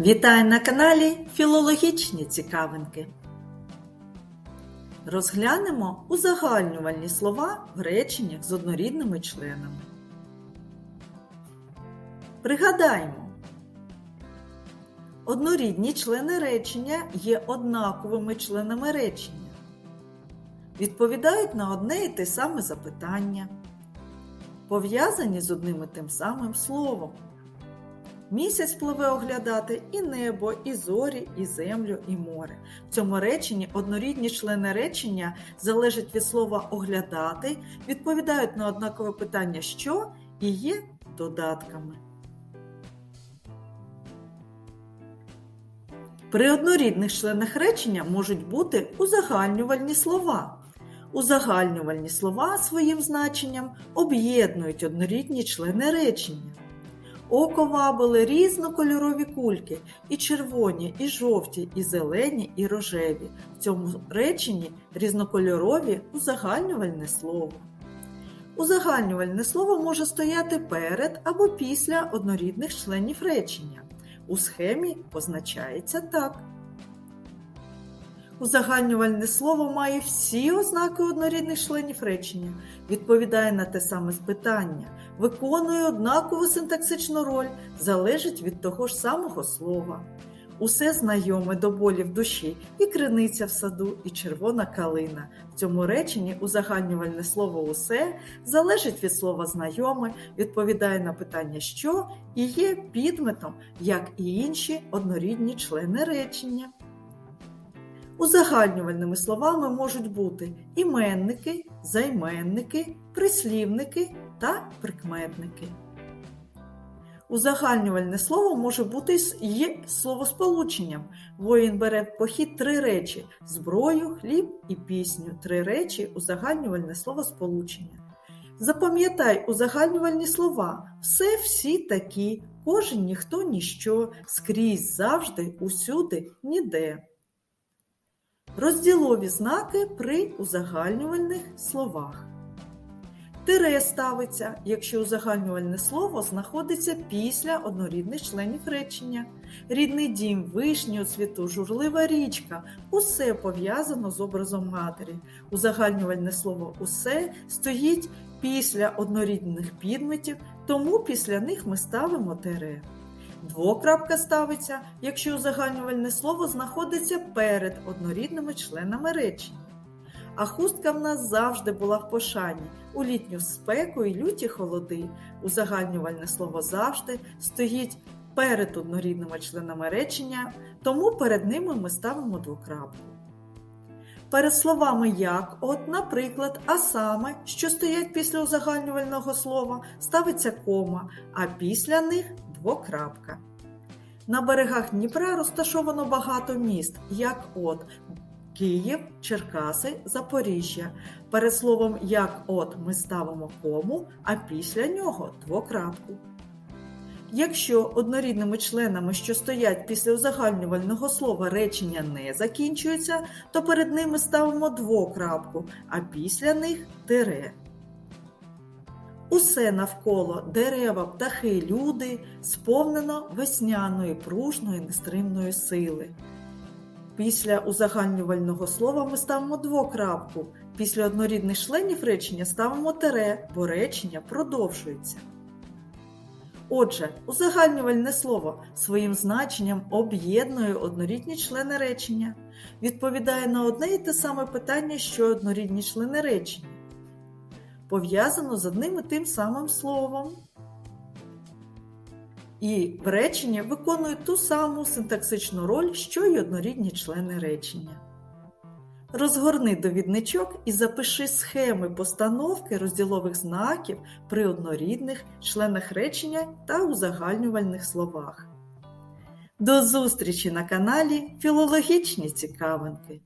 Вітаю на каналі Філологічні цікавинки. Розглянемо узагальнювальні слова в реченнях з однорідними членами. Пригадаємо, однорідні члени речення є однаковими членами речення. Відповідають на одне і те саме запитання, пов'язані з одним і тим самим словом. Місяць пливе оглядати і небо, і зорі, і землю, і море. В цьому реченні однорідні члени речення залежать від слова оглядати, відповідають на однакове питання що і є додатками. При однорідних членах речення можуть бути узагальнювальні слова. Узагальнювальні слова своїм значенням об'єднують однорідні члени речення. Око вабили різнокольорові кульки, і червоні, і жовті, і зелені, і рожеві. В цьому реченні різнокольорові узагальнювальне слово. Узагальнювальне слово може стояти перед або після однорідних членів речення. У схемі позначається так. Узагальнювальне слово має всі ознаки однорідних членів речення, відповідає на те саме питання, виконує однакову синтаксичну роль, залежить від того ж самого слова. Усе знайоме до болі в душі, і криниця в саду, і червона калина. В цьому реченні узагальнювальне слово усе залежить від слова знайоме, відповідає на питання що і є підметом, як і інші однорідні члени речення. Узагальнювальними словами можуть бути іменники, займенники, прислівники та прикметники. Узагальнювальне слово може бути і словосполученням. Воїн бере в похід три речі: зброю, хліб і пісню. Три речі узагальнювальне словосполучення. Запам'ятай узагальнювальні слова. Все, всі такі, кожен, ніхто, ніщо, скрізь, завжди, усюди, ніде. Розділові знаки при узагальнювальних словах. Тире ставиться, якщо узагальнювальне слово знаходиться після однорідних членів речення. Рідний дім, вишні цвіту, журлива річка усе пов'язано з образом матері. Узагальнювальне слово усе стоїть після однорідних підметів, тому після них ми ставимо тире. Двокрапка ставиться, якщо узагальнювальне слово знаходиться перед однорідними членами речення. А хустка в нас завжди була в пошані у літню спеку і люті холоди. Узагальнювальне слово завжди стоїть перед однорідними членами речення, тому перед ними ми ставимо двокрапку. Перед словами як, от, наприклад, а саме, що стоять після узагальнювального слова, ставиться кома, а після них двокрапка. На берегах Дніпра розташовано багато міст, як от Київ, Черкаси, Запоріжжя. Перед словом як от ми ставимо кому, а після нього двокрапку. Якщо однорідними членами, що стоять після узагальнювального слова речення не закінчуються, то перед ними ставимо двокрапку, а після них тире. Усе навколо дерева, птахи, люди сповнено весняної, пружної, нестримної сили. Після узагальнювального слова ми ставимо двокрапку. Після однорідних членів речення ставимо тире, бо речення продовжується. Отже, узагальнювальне слово своїм значенням об'єднує однорідні члени речення, відповідає на одне і те саме питання, що однорідні члени речення пов'язано з одним і тим самим словом. І в реченні виконує ту саму синтаксичну роль, що й однорідні члени речення. Розгорни довідничок і запиши схеми постановки розділових знаків при однорідних членах речення та узагальнювальних словах. До зустрічі на каналі Філологічні цікавинки.